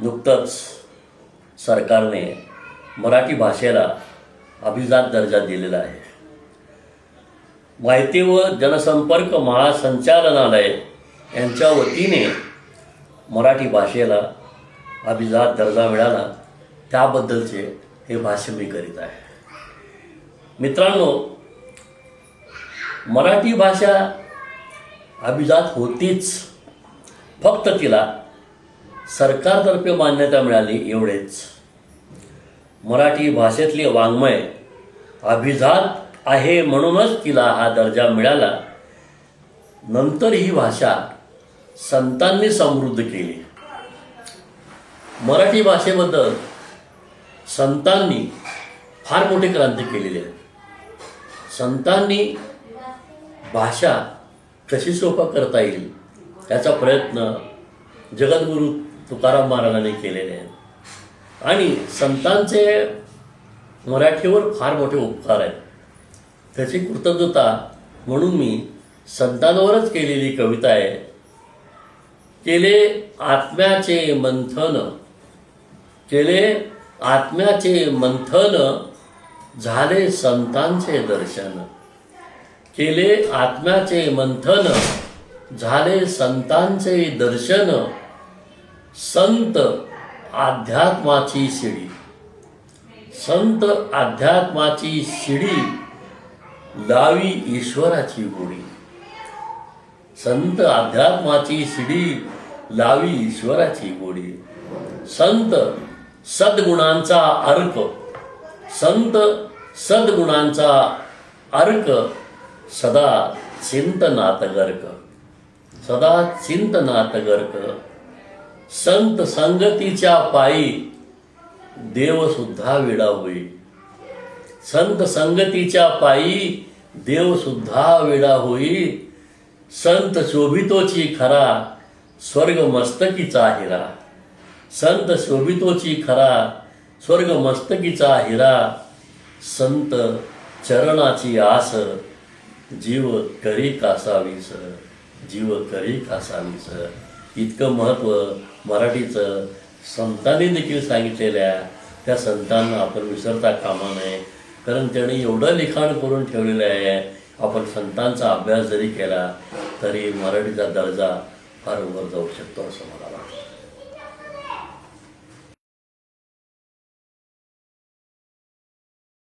नुकतंच सरकारने मराठी भाषेला अभिजात दर्जा दिलेला आहे. माहिती व जनसंपर्क महासंचालनालय यांच्या वतीने मराठी भाषेला अभिजात दर्जा मिळाला. त्याबद्दलचे हे भाष्य मी करीत आहे. मित्रांनो मराठी भाषा अभिजात होतीच. फक्त तिला सरकारतर्फे मान्यता मिळाली एवढेच. मराठी भाषेतले वाङ्मय अभिजात आहे म्हणूनच तिला हा दर्जा मिळाला. नंतर ही भाषा संतांनी समृद्ध केली. मराठी भाषेबद्दल संतांनी फार मोठी क्रांती केलेली आहे. संतांनी भाषा कशी सोपा करता येईल याचा प्रयत्न जगद्गुरू तुकाराम महाराजांनी केलेले आहेत. आणि संतांचे मराठीवर फार मोठे उपकार आहेत. त्याची कृतज्ञता म्हणून मी संतांवरच केलेली कविता आहे. केले आत्म्याचे मंथन केले आत्म्याचे मंथन झाले संतांचे दर्शन. केले आत्म्याचे मंथन झाले संतांचे दर्शन संत अध्यात्माची शिडी. संत अध्यात्माची शिडी लावी ईश्वराची गोडी संत अध्यात्माची शिडी लावी ईश्वराची गोडी संत सद्गुणांचा अर्क. संत सद्गुणांचा अर्क सदा चिंतनात गर्क. सदा चिंतनात गर्क. संत संगतीच्या पायी देवसुद्धा वेडा होई संत संगतीच्या पायी देवसुद्धा वेडा होई संत शोभितोची खरा स्वर्ग मस्तकीचा हिरा. संत शोभितोची खरा स्वर्ग मस्तकीचा हिरा. संत चरणाची आस जीव करी कासावीस जीव करी कासावीस. इतकं महत्त्व मराठीचं. संतांनी देखील सांगितलेल्या त्या संतांना आपण विसरता कामा नये. कारण त्याने एवढं लिखाण करून ठेवलेलं आहे आपण संतांचा अभ्यास जरी केला तरी मराठीचा दर्जा फार वर जाऊ शकतो असं मला वाटतं.